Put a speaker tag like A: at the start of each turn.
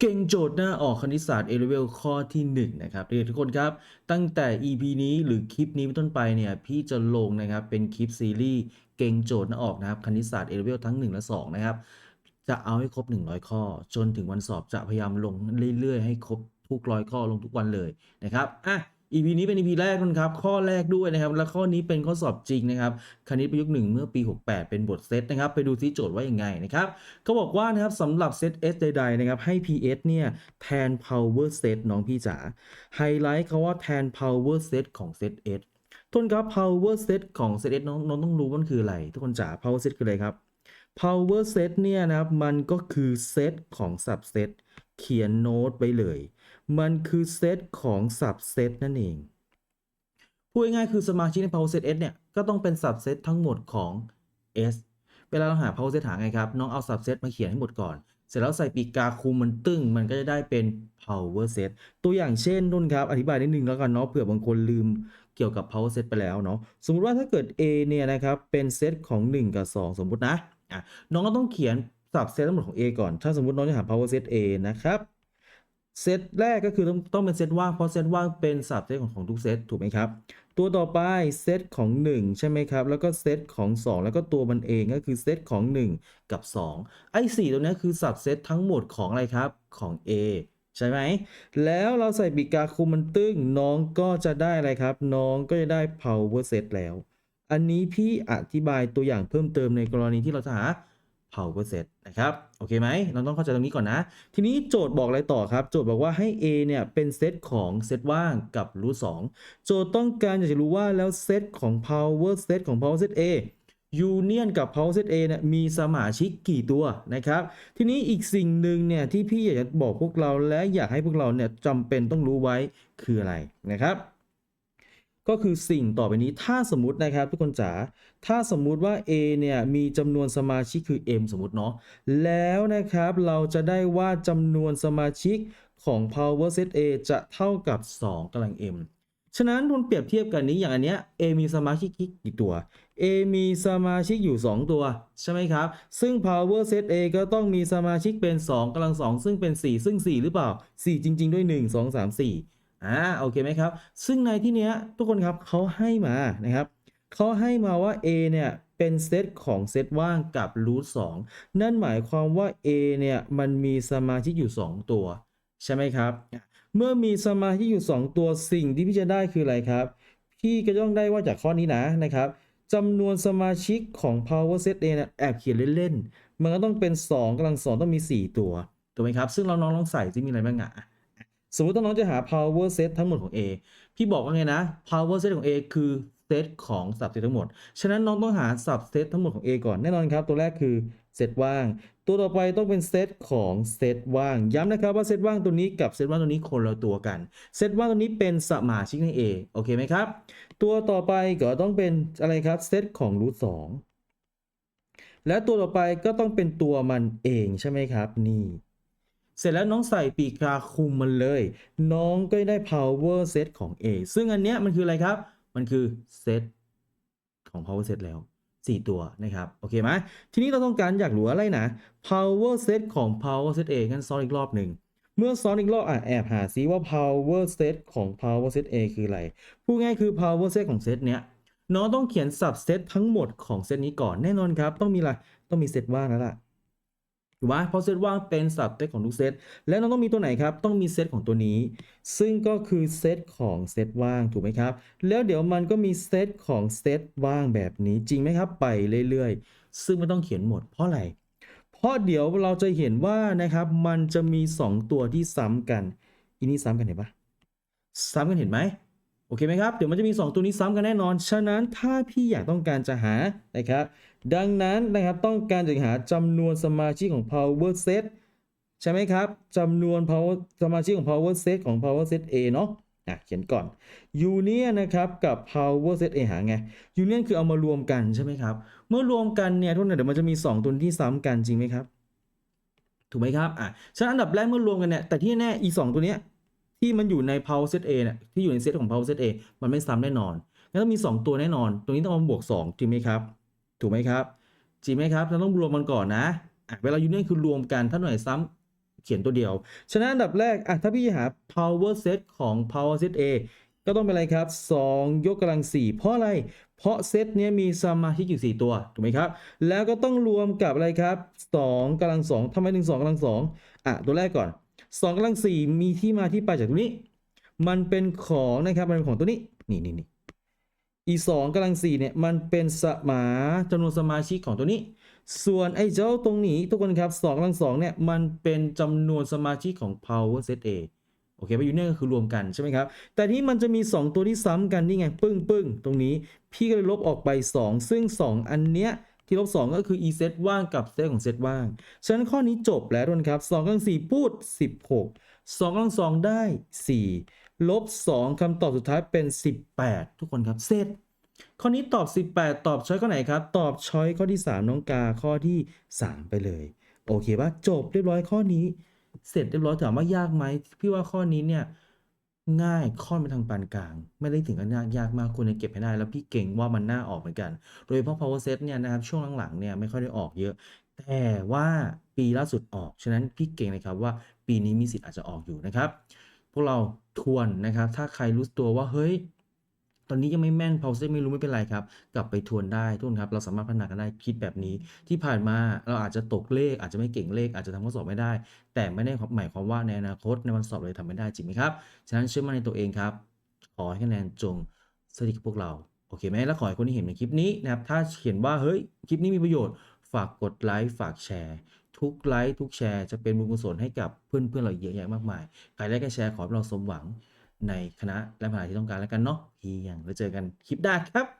A: เก่งโจทย์หน้าออกคณิตศาสตร์ A level ข้อที่1นะครับเด็กทุกคนครับ ตั้งแต่ EP นี้หรือคลิปนี้เป็นต้นไปเนี่ยพี่จะลงนะครับเป็นคลิปซีรีส์เก่งโจทย์หน้าออกนะครับคณิตศาสตร์ A level ทั้ง 1 และ 2 นะครับ จะเอาให้ครบ 100 ข้อ จนถึงวันสอบจะพยายามลงเรื่อยๆ ให้ครบทุกร้อยข้อลงทุกวันเลยนะครับอะ EP นี้เป็น EP แรกนะครับข้อแรกด้วยนะครับ และข้อนี้เป็นข้อสอบจริงนะครับคณิตประยุกต์หนึ่งเมื่อปี 68 เป็นบทเซตนะครับ ไปดูซิโจทย์ว่ายังไงนะครับเขาบอกว่านะครับสำหรับเซต S ใดๆนะครับให้ PS เนี่ยแทน power set น้องพี่จ๋าไฮไลท์เขาว่าแทน power set ของเซต S ทุนครับ power set ของเซต S น้องน้องต้องรู้ว่ามันคืออะไร ทุกคนจ๋า power set คืออะไรครับ power set เนี่ยนะครับมันก็คือเซตของ subset เขียนโน้ตไปเลย มันคือเซตของ subset นั่นเอง พูดง่ายๆคือสมาชิกใน power set S เนี่ย ก็ต้องเป็น subset ทั้งหมดของ S เวลาเราหา power set หาไงครับ น้องเอา subset มาเขียนให้หมดก่อน เสร็จแล้วใส่ปีกาคุมมันตึ้ง มันก็จะได้เป็น power set ตัวอย่างเช่นนุ่นครับ อธิบายนิดนึงแล้วกันเนาะเผื่อบางคนลืมเกี่ยวกับ power set ไปแล้วเนาะ สมมุติว่าถ้าเกิด A เนี่ยนะครับ เป็นเซตของ 1 กับ 2 สมมุตินะ อะ น้องก็ต้องเขียน subset ทั้งหมดของ A ก่อน ถ้าสมมุติน้องจะหา power set A นะครับ เซตแรกก็คือต้องต้องเป็นเซตว่างเพราะเซตว่างเป็นสับเซตของของทุกเซตถูกไหมครับ ตัวต่อไปเซตของ 1 ใช่ไหมครับ แล้วก็เซตของ 2 แล้วก็ตัวมันเองก็คือเซตของ 1 กับ 2 ไอ้4ตัวนี้คือสับเซตทั้งหมดของอะไรครับของ A ใช่ไหม แล้วเราใส่ปีกกาคุมมันตึ้งน้องก็จะได้อะไรครับ น้องก็จะได้ power set แล้ว อันนี้พี่อธิบายตัวอย่างเพิ่มเติมในกรณีที่เราจะหา power set นะครับโอเคไหมเราต้องเข้าใจตรงนี้ก่อนนะ ทีนี้โจทย์บอกอะไรต่อครับ โจทย์บอกว่าให้ A เนี่ยเป็นเซตของเซตว่างกับ root 2โจทย์ต้องการอยากจะรู้ว่าแล้วเซตของ power set ของ power set A union กับ power set A เนี่ยมีสมาชิกกี่ตัวนะครับ ทีนี้อีกสิ่งหนึ่งเนี่ยที่พี่อยากจะบอกพวกเราและอยากให้พวกเราเนี่ยจำเป็นต้องรู้ไว้คืออะไรนะครับ ก็คือสิ่งต่อไปนี้ถ้าสมมตินะครับทุกคนจ๋าถ้าสมมุติว่า A เนี่ยมีจำนวนสมาชิกคือ M สมมติเนาะแล้วนะครับเราจะได้ว่าจำนวนสมาชิกของ power set A จะเท่ากับ 2กำลัง M ฉะนั้นทุนเปรียบเทียบกันนี้อย่างอันเนี้ย A มีสมาชิกกี่ตัว A มีสมาชิกอยู่ 2 ตัว ใช่ไหมครับ ซึ่ง power set A ก็ต้องมีสมาชิกเป็น 2กำลัง 2 ซึ่งเป็น 4 ซึ่ง 4 หรือเปล่า 4 จริง ๆ ด้วย 1 2 3 4 อ่าโอเคไหมครับ ซึ่งในที่เนี้ยทุกคนครับเขาให้มานะครับเขาให้มาว่า A เนี่ยเป็นเซตของเซตว่างกับ root 2นั่นหมายความว่า A เนี่ยมันมีสมาชิกอยู่ 2 ตัว ใช่ไหมครับ เมื่อมีสมาชิกอยู่ 2 ตัวสิ่งที่พี่จะได้คืออะไรครับ พี่ก็ต้องได้ว่าจากข้อนี้นะนะครับจำนวนสมาชิกของ power set A เนี่ยแอบเขียนเล่นๆ มันก็ต้องเป็น2กำลังสองต้องมี 4 ตัว ถูกไหมครับ ซึ่งเราน้องลองใส่ที่มีอะไรบ้างอะ สมมติถ้าน้องจะหา power set ทั้งหมดของ A พี่บอกว่าไงนะ power set ของ A คือเซตของ subset ทั้งหมด ฉะนั้นน้องต้องหา subset ทั้งหมดของ A ก่อน แน่นอนครับ ตัวแรกคือเซตว่าง ตัวต่อไปต้องเป็นเซตของเซตว่าง ย้ำนะครับว่าเซตว่างตัวนี้กับเซตว่างตัวนี้คนละตัวกัน เซตว่างตัวนี้เป็นสมาชิกใน A โอเคไหมครับ ตัวต่อไปก็ต้องเป็นอะไรครับเซตของ root 2และตัวต่อไปก็ต้องเป็นตัวมันเองใช่ไหมครับ นี่ เสร็จแล้วน้องใส่ปีกาคุมมันเลย น้องก็ได้ power set ของ A ซึ่งอันเนี้ยมันคืออะไรครับ มันคือเซตของ power set แล้ว 4 ตัวนะครับ โอเคไหมทีนี้เราต้องการอยากรู้อะไรนะ power set ของ power set A งั้นซ้อนอีกรอบหนึ่งเมื่อซ้อนอีกรอบอะแอบหาซิว่า power set ของ power set A คืออะไรพูดง่ายคือ power set ของเซตเนี้ยน้องต้องเขียน subset ทั้งหมดของเซตนี้ก่อนแน่นอนครับ ต้องมีอะไรต้องมีเซตว่างแล้วล่ะ ถูกไหมเพราะเซตว่างเป็น subset ของทุกเซตและเราต้องมีตัวไหนครับ ต้องมีเซตของตัวนี้ ซึ่งก็คือเซตของเซตว่างถูกไหมครับ แล้วเดี๋ยวมันก็มีเซตของเซตว่างแบบนี้จริงไหมครับ ไปเรื่อยๆ ซึ่งไม่ต้องเขียนหมดเพราะอะไร เพราะเดี๋ยวเราจะเห็นว่านะครับ มันจะมี 2 ตัวที่ซ้ำกัน อีนี้ซ้ำกันเห็นปะซ้ำกันเห็นไหม โอเคไหมครับ เดี๋ยวมันจะมี 2 ตัวนี้ซ้ำกันแน่นอน ฉะนั้นถ้าพี่อยากต้องการจะหานะครับ ดังนั้นนะครับต้องการจะหาจำนวนสมาชิกของ power set ใช่ไหมครับจำนวน power สมาชิกของ power set ของ power set A เนาะอะเขียนก่อน union นะครับกับ power set A หาไง union คือเอามารวมกันใช่ไหมครับ เมื่อรวมกันเนี่ยทุกคนเดี๋ยวมันจะมี 2 ตัวที่ซ้ำกันจริงไหมครับ ถูกไหมครับ อะ ฉะนั้นอันดับแรกเมื่อรวมกันเนี่ย แต่ที่แน่อีก2ตัวเนี้ย ที่มันอยู่ใน power set A เนี่ยที่อยู่ในเซตของ power set A มันไม่ซ้ำแน่นอนงั้นต้องมี 2 ตัวแน่นอน ตรงนี้ต้องเอามาบวก 2 จริงไหมครับ ถูกไหมครับ จริงไหมครับเราต้องรวมมันก่อนนะอะเวลายูเนียคือรวมกันถ้าหน่วยซ้ำขียนตัวเดียว ฉะนั้นอันดับแรกอะถ้าพี่หา power set ของ power set A ก็ต้องเป็นอะไรครับ 2 ยกกำลัง 4 เพราะอะไร เพราะเซตเนี้ยมีสมาชิกอยู่ 4 ตัว ถูกไหมครับ แล้วก็ต้องรวมกับอะไรครับ 2กำลัง2ทำไมถึง2กำลัง2อะ ตัวแรกก่อน 2กำลัง 4 มีที่มาที่ไปจากตรงนี้ มันเป็นของนะครับมันเป็นของตัวนี้นี่นี่นี่อีสองกำลังสี่เนี่ยมันเป็นสมาจำนวนสมาชิกของตัวนี้ ส่วนไอ้เจ้าตรงนี้ทุกคนครับ2กำลัง2เนี่ยมันเป็นจำนวนสมาชิกของ power set A โอเคไปอยู่เนี่ยก็คือรวมกันใช่ไหมครับ แต่ที่มันจะมี 2 ตัวที่ซ้ำกันนี่ไง ปึ้งปึ้งตรงนี้ พี่ก็เลยลบออกไป 2 ซึ่ง 2 อันเนี้ย ที่ลบ2ก็คือ e set ว่างกับ set ของ set ว่าง ฉะนั้นข้อนี้จบแล้วทุกคนครับ2กำลัง4พูด 16 2กำลัง2ได้ 4 ลบ 2คำตอบสุดท้ายเป็น 18 ทุกคนครับเสร็จข้อนี้ตอบ 18 ตอบช้อยข้อไหนครับ ตอบช้อยข้อที่ 3 น้องกาข้อที่ 3 ไปเลย โอเคปะจบเรียบร้อยข้อนี้ เสร็จเรียบร้อยถามว่ายากไหมพี่ว่าข้อนี้เนี่ย ง่ายค่อนไปทางปานกลาง ไม่ได้ถึงกับยากยากมากควรจะเก็บให้ได้ แล้วพี่เก่งว่ามันน่าออกเหมือนกัน โดยเฉพาะ power set เนี่ยนะครับช่วงหลังๆเนี่ยไม่ค่อยได้ออกเยอะ แต่ว่าปีล่าสุดออก ฉะนั้นพี่เก่งเลยครับว่าปีนี้มีสิทธิ์อาจจะออกอยู่นะครับ พวกเราทวนนะครับ ถ้าใครรู้ตัวว่าเฮ้ย ตอนนี้ยังไม่แม่น pause ไม่รู้ไม่เป็นไรครับ กลับไปทวนได้ทุกคนครับ เราสามารถพัฒนากันได้คิดแบบนี้ ที่ผ่านมาเราอาจจะตกเลข อาจจะไม่เก่งเลข อาจจะทำข้อสอบไม่ได้ แต่ไม่ได้หมายความว่าในอนาคตในวันสอบเลยทำไม่ได้จริงไหมครับ ฉะนั้นเชื่อมั่นในตัวเองครับ ขอให้คะแนนจงสถิตกับพวกเราโอเคไหมแล้วขอให้คนที่เห็นในคลิปนี้นะครับ ถ้าเห็นว่าเฮ้ยคลิปนี้มีประโยชน์ ฝากกดไลค์ฝากแชร์ ทุกไลค์ทุกแชร์จะเป็นบุญกุศลให้กับเพื่อนเพื่อนๆเราเยอะแยะมากมายใครไลค์ใครแชร์ขอให้เราสมหวัง ในคณะและมหาลัยที่ต้องการแล้วกันเนาะเพียงแล้วเจอกันคลิปหน้าครับ